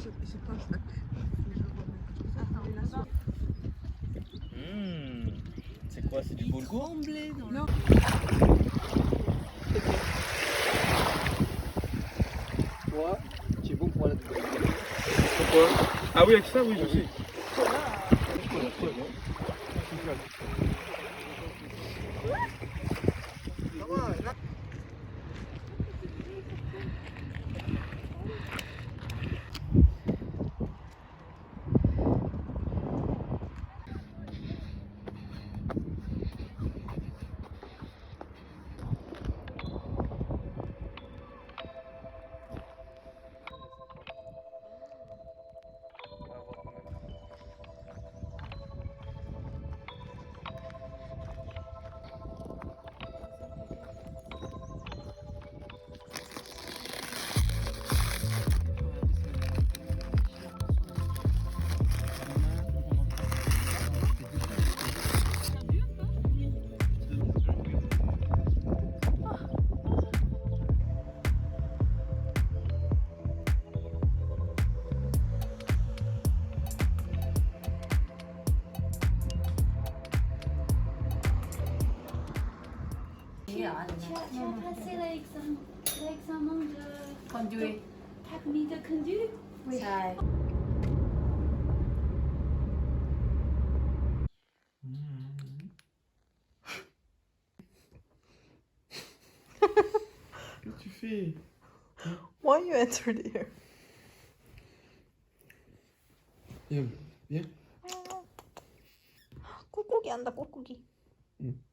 J'ai pas ça. Mmh. C'est quoi C'est du boulgour Tremblé dans le... Toi, tu es bon pour la Pourquoi? Ah oui, avec ça, oui, je sais. Fais Why you entered here? Viens, viens. 꾹꾹이 한다 꾹꾹이. Quoi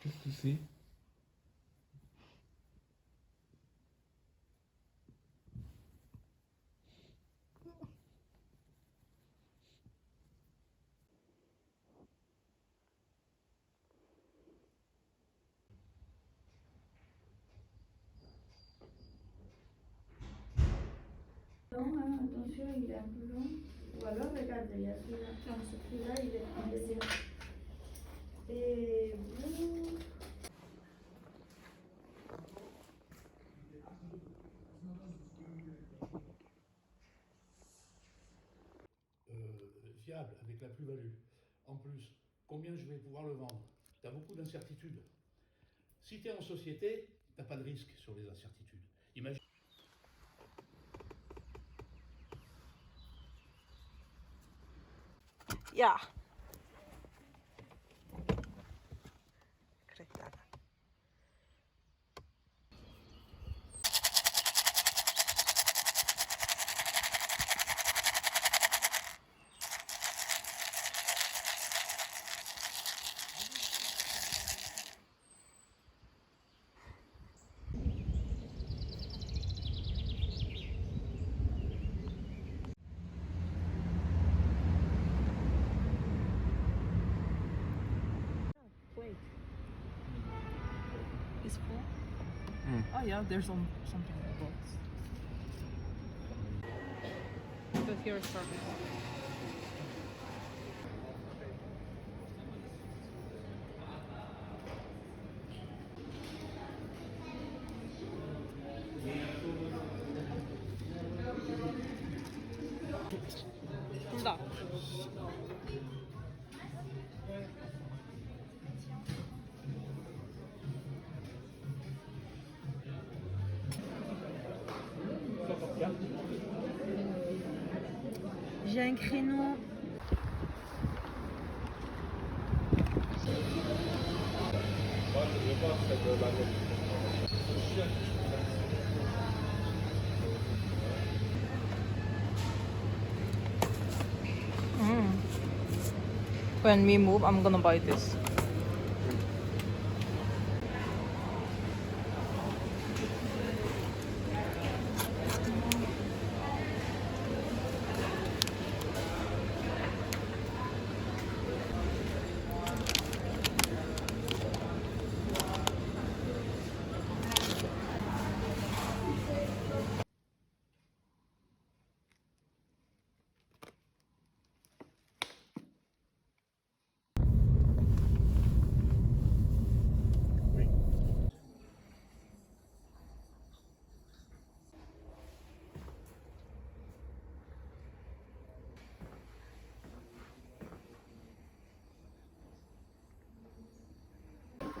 Qu'est-ce que c'est hein, attention, il est un peu long. Ou alors, regarde, il y a celui-là. Celui-là, il est, est bien. Et vous... euh, fiable, avec la plus-value. En plus, combien je vais pouvoir le vendre? Tu as beaucoup d'incertitudes. Si tu es en société, tu n'as pas de risque sur les incertitudes. Imagine. yeah. Mm. Oh yeah, there's some something in the box. But here is perfect. 둘 un créneau. Mm. When we move, I'm gonna buy this.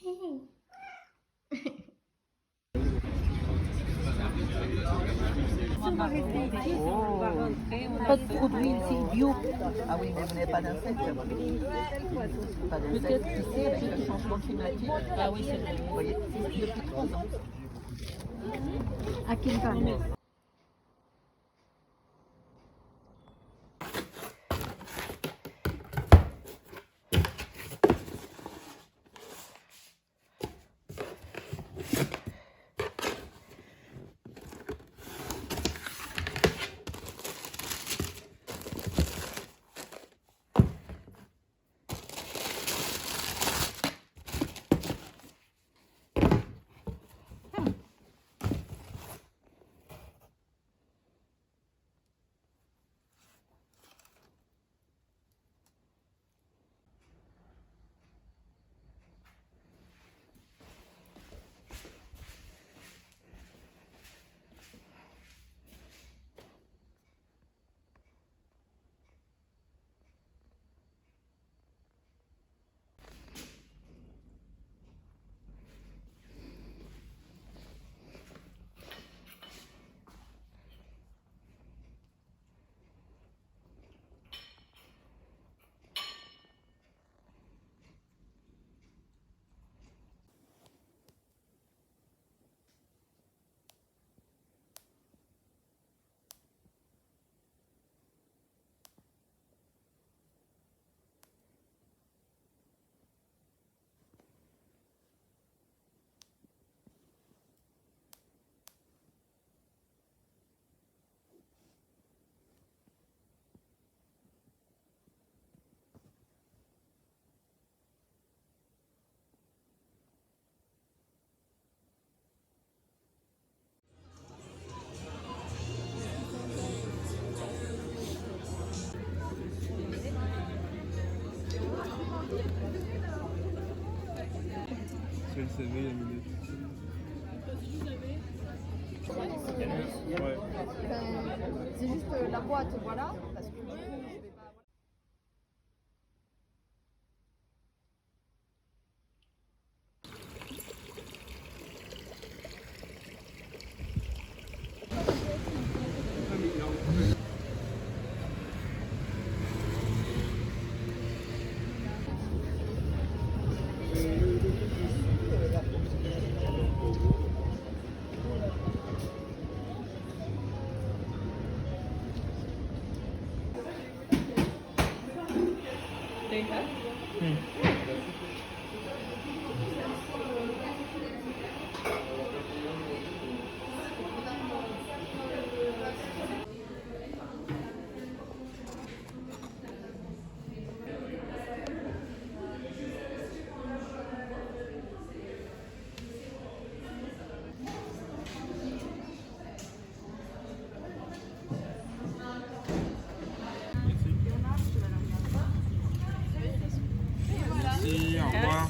Pas de produits ici bio. Ah oui, mais vous n'avez pas d'insectes. Pas d'insectes ici avec le changement climatique. Ah oui, c'est vrai. Vous voyez, depuis trois ans. À Quintana. Ben, c'est juste euh, la boîte, voilà. They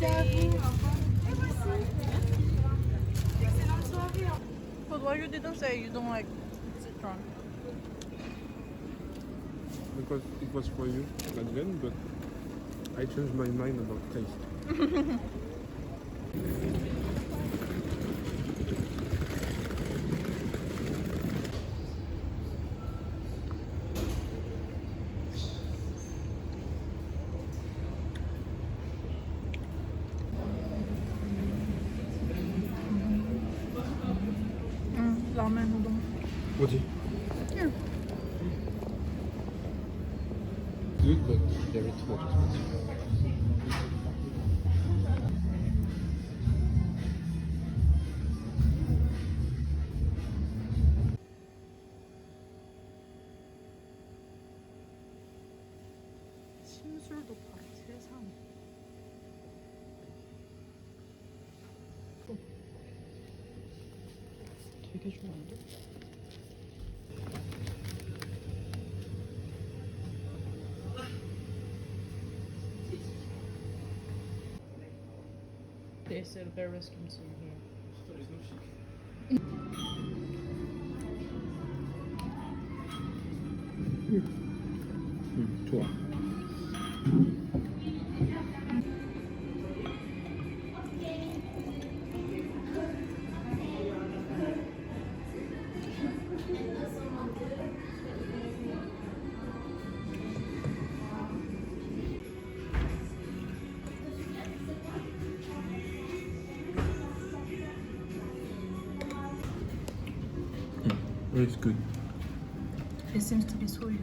But why you didn't say you don't like citron? Because it was for you back then, but I changed my mind about taste. 되게 좋은데? They said there was concern here. There is no chic. 음, It's good. It seems to be soy.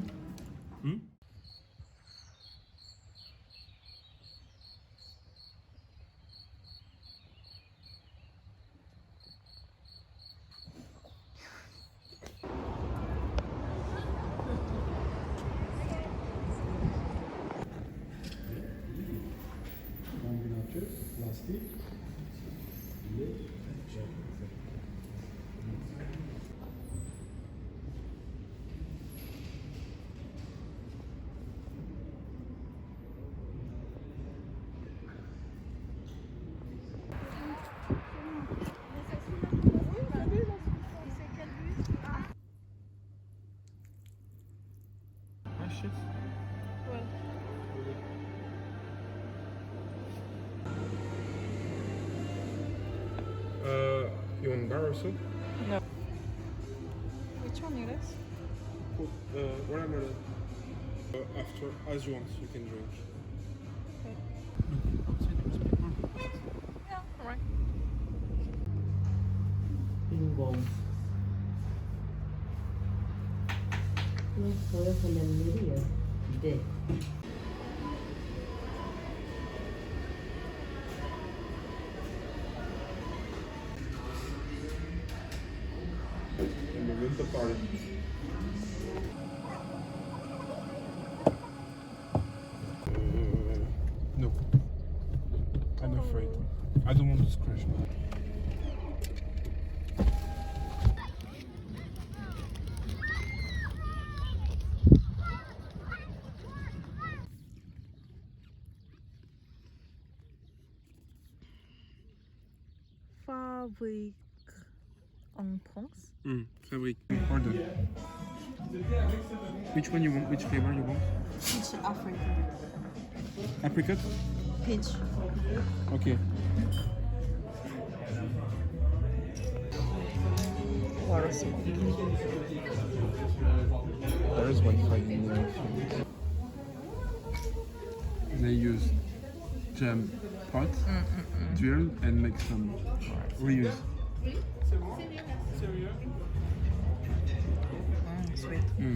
You want bar also? No. Which one it is? Put, uh, watermelon. Uh, after, as you want, you can drink. Yeah, alright. No puedo poner medio de. And we went to party. Uh, no. I'm afraid. I don't want to scratch me. Fabrique en France. Mm, fabric. Order. Which one you want? Which flavor you want? Peach Africa. Apricot? Peach. Okay. Water smoke. There is Wi-Fi in there. They use jam pot, drill, and make some reuse. Oui. C'est bon C'est mieux, merci. Sérieux? Mmh,